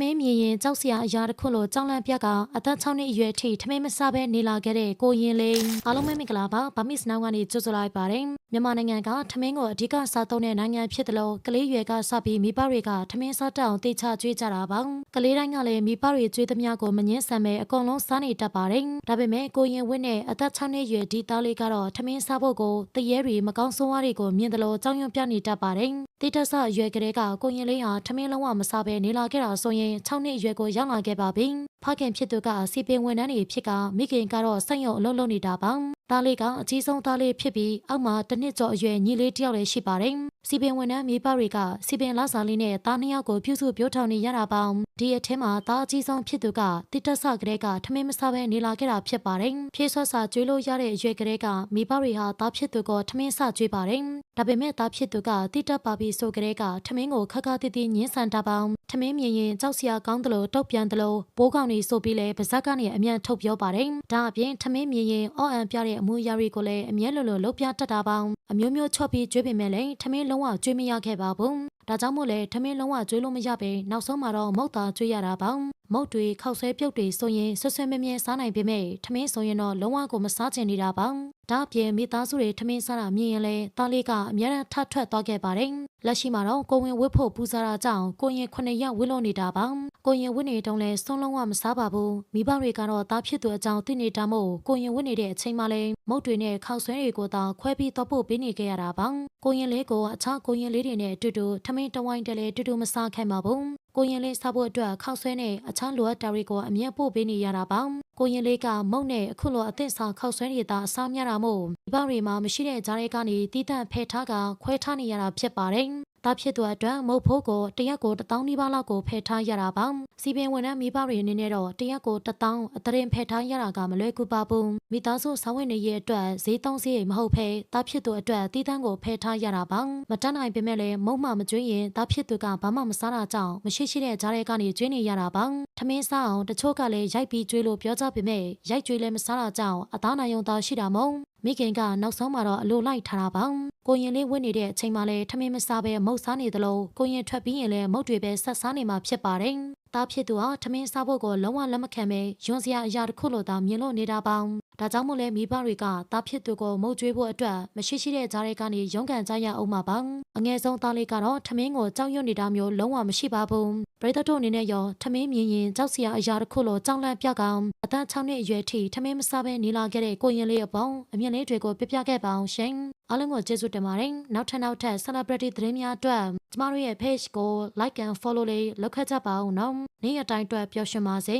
မင်းမြင်ရင်ကြောက်စရာအရာတစ်ခုလိုကြောက်လန့်ပြက်ကအသက်6နှစ်အရွယ်ထိထမင်းမစားဘဲနေလာခဲ့တဲ့ကိုရင်လေးအားလုံးပဲမင်္ဂလာပါဗမစ်စနောင်းကနေကြိုဆိုလိုက်ပါတယ်မြန်မာနိုင်ငံကထမင်းကိုအဓိကစားသုံးတဲ့နိုင်ငံဖြစ်တယ်လို့ကလေးရွယ်ကစပြီးမိဘတွေကထမင်းစားတတ်အောင်တေချကျွေးကြတာပါကလေးတိုင်းကလည်းမိဘတွေကျွေးသမျှကိုမငင်းဆန်ပဲအကုန်လုံးစားနေတတ်ပါတယ်ဒါပေမဲ့ကိုရင်ဝင်းနဲ့အသက်6နှစ်အရွယ်ဒီသားလေးကတော့ထမင်းစားဖို့ကိုတရေတွေမကောင်းဆိုးဝါးတွေကိုမြင်တယ်လို့ကြောက်ရွံ့ပြနေတတ်ပါတယ်တိတက်ဆအရွယ်ကလေးကကိုရင်လေးဟာထမင်းလုံးဝမစားဘဲနေလာခဲ့တာဆိုရင်6နှစ်အရွယ်ကိုရောက်လာခဲ့ပါပြီ။ဖခင်ဖြစ်သူကစီပင်ဝန်ထမ်းတွေဖြစ်ကမိခင်ကတော့ဆက်ရုံအလုပ်လုပ်နေတာပါ။သားလေးကအကြီးဆုံးသားလေးဖြစ်ပြီးအောက်မှာတစ်နှစ်ကျော်အရွယ်ညီလေးတစ်ယောက်လည်းရှိပါတယ်။ စီပင်ဝန်ထမ်းမိဘတွေကစီပင်လာစာလေးနဲ့သားနှစ်ယောက်ကိုပြုစုပြောထောင်နေရတာပါ။ဒီအထက်မှာသားအကြီးဆုံးဖြစ်သူကတိတက်ဆကလေးကထမင်းမစားဘဲနေလာခဲ့တာဖြစ်ပါတယ်။ဖြည့်ဆွတ်စာကျွေးလို့ရတဲ့အရွယ်ကလေးကမိဘတွေဟာသားဖြစ်သူကိုထမင်းစကျွေးပါတယ်။ဒါပေမဲ့သားဖြစ်သူကတိတက်ပါပြီးဆိုကလေးကထမင်းကိုခက်ခါတိတိညှင်းဆန်တာပါ ထမင်းမြင်ရင်ကြောက်စရာကောင်းတယ်လို့တုတ်ပြန်တယ်လို့ဘိုးကောင်တွေဆိုပြီးလဲပါဇက်ကနေအမြန်ထုတ်ပြောပါတယ်။ဒါအပြင်ထမင်းမြင်ရင်အော့အန်ပြတဲ့အမူအရာတွေကိုလည်းအမြဲလိုလိုလှုပ်ပြတတ်တာပါ။အမျိုးမျိုးချော့ပြီးကျွေးပေမဲ့လည်းထမင်းလုံးဝကျွေးမရခဲ့ပါဘူး။ဒါကြောင့်မို့လဲထမင်းလုံးဝကျွေးလို့မရပဲနောက်ဆုံးမှာတော့မုတ်သားကျွေးရတာပါ။မုတ်တွေခောက်ဆွဲပြုတ်တွေဆိုရင်ဆွဆွဲမြဲမြဲစားနိုင်ပေမဲ့ထမင်းဆိုရင်တော့လုံးဝကိုမစားချင်နေတာပါ။ဒါအပြင်မိသားစုတွေထမင်းစားတာမြင်ရင်လဲသားလေးကအများအားထထွက်သွားခဲ့ပါတယ်။လက်ရှိမှာတော့ကိုဝင်ဝစ်ဖို့ပူစားတာကြောင့်ကိုရင်ခုနှစ်ယောက်ဝစ်လို့နေတာပါ။ကိုရင်ဝစ်နေတုန်းလဲဆုံးလုံးဝမစားပါဘူး။မိဘတွေကတော့သားဖြစ်သူအကြောင်းသိနေတာမို့ကိုရင်ဝစ်နေတဲ့အချိန်မှလဲမုတ်တွေနဲ့ခောက်ဆွဲတွေကိုသာခွဲပြီးတော့ပို့ပေးနေခဲ့ရတာပါ။ကိုရင်လေးကိုအခြားကိုရင်လေးတွေနဲ့အတူတူထမင်းတဝိုင်းတလဲတူတူမစားခဲ့ပါဘူး။ ကိုရင်လေးစားဖို့အတွက်ခောက်ဆွဲနဲ့အခြားလိုအပ်တာတွေကိုအမြတ်ပို့ပေးနေရတာပါကိုရင်လေးကမုတ်နဲ့အခုလိုအသင့်စားခောက်ဆွဲရတာအစားများတာမို့ဒီဘတွေမှာမရှိတဲ့ကြားရဲကနေတီးတန့်ဖဲထားကခွဲထားနေရတာဖြစ်ပါတယ် သားဖြစ်သူအတွက်မုတ်ဖိုးကိုတရက်ကို1000နီးပါးလောက်ကိုဖယ်ထားရတာပါစီပင်ဝန်ထမ်းမိဘတွေအနေနဲ့တော့တရက်ကို1000အတရင်ဖယ်ထားရတာကမလွယ်ကူပါဘူးမိသားစုဆောင်းဝင်နေရဲ့အတွက်ဈေးသုံးဈေးမဟုတ်ဖဲသားဖြစ်သူအတွက်တီးတန်းကိုဖယ်ထားရတာပါမတတ်နိုင်ပေမဲ့လည်းမုံမှမကျွေးရင်သားဖြစ်သူကဘာမှမစားတာကြောင့်မရှိရှိတဲ့ကြားရဲကနေကျွေးနေရတာပါထမင်းစားအောင်တချို့ကလည်းရိုက်ပြီးကျွေးလို့ပြောကြပေမဲ့ရိုက်ကျွေးလည်းမစားတာကြောင့်အသားနိုင်ုံသားရှိတာမဟုတ်မိခင်ကနောက်ဆုံးမှာတော့အလိုလိုက်ထားတာပါ ကိုရင်လေးဝင့်နေတဲ့အချိန်မှလည်းထမင်းမစားဘဲမုတ်စားနေသလိုကိုရင်ထွက်ပြီးရင်လည်းမုတ်တွေပဲဆက်စားနေမှာဖြစ်ပါတယ်သားဖြစ်သူဟာထမင်းစားဖို့ကိုလုံးဝလက်မခံပဲယွန်စရာအရာတစ်ခုလိုသာမြင်လို့နေတာပါဒါကြောင့်မို့လဲမိဘတွေကသားဖြစ်သူကိုမုတ်ကျွေးဖို့အတွက်မရှိရှိတဲ့ကြားတွေကနေရုန်းကန်ကြရအောင်မှာပါအငယ်ဆုံးသားလေးကတော့ထမင်းကိုကြောက်ရွံ့နေတာမျိုးလုံးဝမရှိပါဘူးပရိသတ်တို့အနေနဲ့ရောထမင်းမြင်ရင်ကြောက်စရာအရာတစ်ခုလိုကြောက်လန့်ပြကောင် အသက်6နှစ်အရွယ်ထိထမင်းမစားဘဲနေလာခဲ့တဲ့ကိုရင်လေးအပေါင်းအမြင်လေးတွေကိုပြပြခဲ့ပါအောင်ရှင်အားလုံးကိုကျေးဇူးတင်ပါတယ်နောက်ထပ်နောက်ထပ် celebrity သတင်းများအတွက်ကျမတို့ရဲ့ page ကို like and follow လေးလုပ်ခဲ့ကြပါဦးနော်နေ့ရက်တိုင်းအတွက်ပျော်ရွှင်ပါစေ